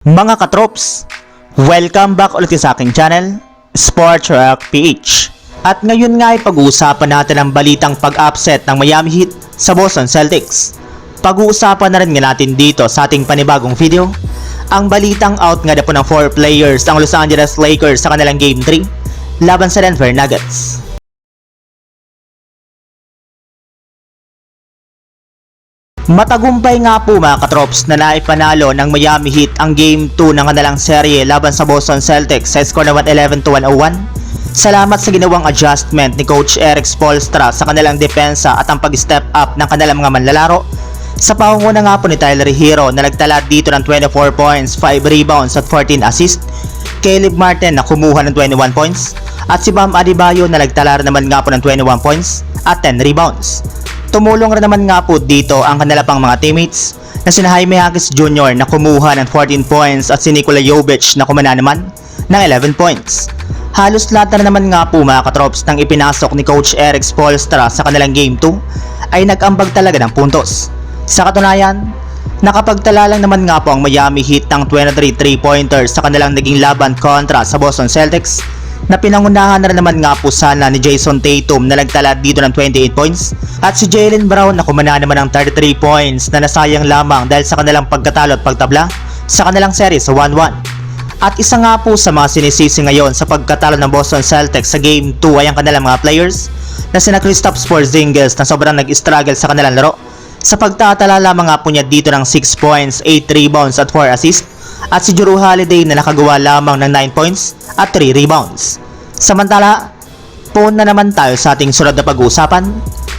Mga katrops, welcome back ulit sa aking channel, Sports Rock PH. At ngayon nga ay pag-uusapan natin ang balitang pag-upset ng Miami Heat sa Boston Celtics. Pag-uusapan na rin nga natin dito sa ating panibagong video, ang balitang out nga na po ng 4 players ng Los Angeles Lakers sa kanilang Game 3 laban sa Denver Nuggets. Matagumpay nga po mga katrops na naipanalo ng Miami Heat ang Game 2 ng kanilang serye laban sa Boston Celtics sa score na 111 to 101. Salamat sa ginawang adjustment ni Coach Eric Spoelstra sa kanilang depensa at ang pag-step up ng kanilang mga manlalaro. Sa pangunguna nga po ni Tyler Hero na nagtala dito ng 24 points, 5 rebounds at 14 assists. Caleb Martin na kumuha ng 21 points at si Bam Adebayo na nagtala naman nga po ng 21 points at 10 rebounds. Tumulong rin naman nga po dito ang kanila pang mga teammates na sina Jaime Jaquez Jr. na kumuha ng 14 points at si Nikola Jovic na kumana naman ng 11 points. Halos lahat na naman nga po mga katrops ng ipinasok ni Coach Eric Spoelstra sa kanilang Game 2 ay nag-ambag talaga ng puntos. Sa katunayan, nakapagtala lang naman nga po ang Miami Heat ng 23 3-pointers sa kanilang naging laban kontra sa Boston Celtics na pinangunahan na naman nga po sana ni Jason Tatum na nagtala dito ng 28 points at si Jalen Brown na kumana naman ng 33 points na nasayang lamang dahil sa kanilang pagkatalo at pagtabla sa kanilang series sa 1-1. At isa nga po sa mga sinisisi ngayon sa pagkatalo ng Boston Celtics sa Game 2 ay ang kanilang mga players na sina Kristaps Porzingis na sobrang nag-struggle sa kanilang laro. Sa pagtatala lamang nga po niya dito ng 6 points, 8 rebounds at 4 assists at si Jrue Holiday na nakagawa lamang ng 9 points at 3 rebounds. Samantala, phone na naman tayo sa ating sunod na pag-uusapan.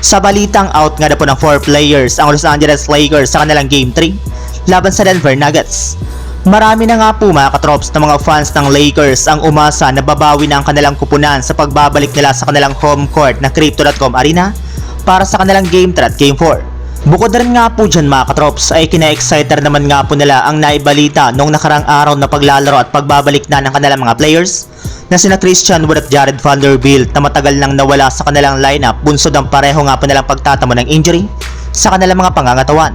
Sa balitang out nga na po ng 4 players ang Los Angeles Lakers sa kanilang Game 3 laban sa Denver Nuggets. Marami na nga po mga katrops ng mga fans ng Lakers ang umasa na babawi na ang kanilang kupunan sa pagbabalik nila sa kanilang home court na Crypto.com Arena para sa kanilang Game 3 at Game 4. Bukod rin nga po dyan mga katrops ay kina-exciter naman nga po nila ang naibalita noong nakarang araw na paglalaro at pagbabalik na ng kanilang mga players na sina Christian Wood at Jared Vanderbilt na matagal nang nawala sa kanilang lineup bunsod ang pareho nga po nilang pagtatamo ng injury sa kanilang mga pangangatawan.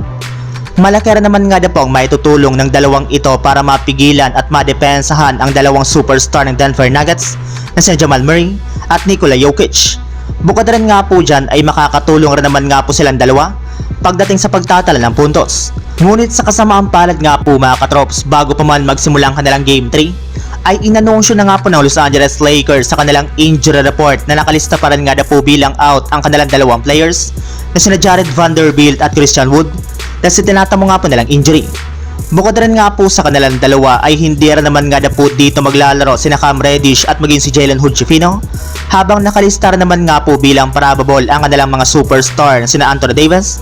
Malaki rin naman nga na po ang maitutulong ng dalawang ito para mapigilan at madepensahan ang dalawang superstar ng Denver Nuggets na sina Jamal Murray at Nikola Jokic. Bukod rin nga po dyan ay makakatulong rin naman nga po silang dalawa pagdating sa pagtatala ng puntos. Ngunit sa kasamaang palad nga po mga katrops bago pa man magsimula ang kanilang Game 3 ay inanunsyo na nga po ng Los Angeles Lakers sa kanilang injury report na nakalista pa rin nga na po bilang out ang kanilang dalawang players na sina Jared Vanderbilt at Christian Wood dahil sa tinatamo nga po nilang injury. Bukod rin nga po sa kanilang dalawa ay hindi rin naman nga na po dito maglalaro sina Cam Reddish at maging si Jalen Hood-Schifino habang nakalista naman nga po bilang probable ang kanilang mga superstar na sina Anthony Davis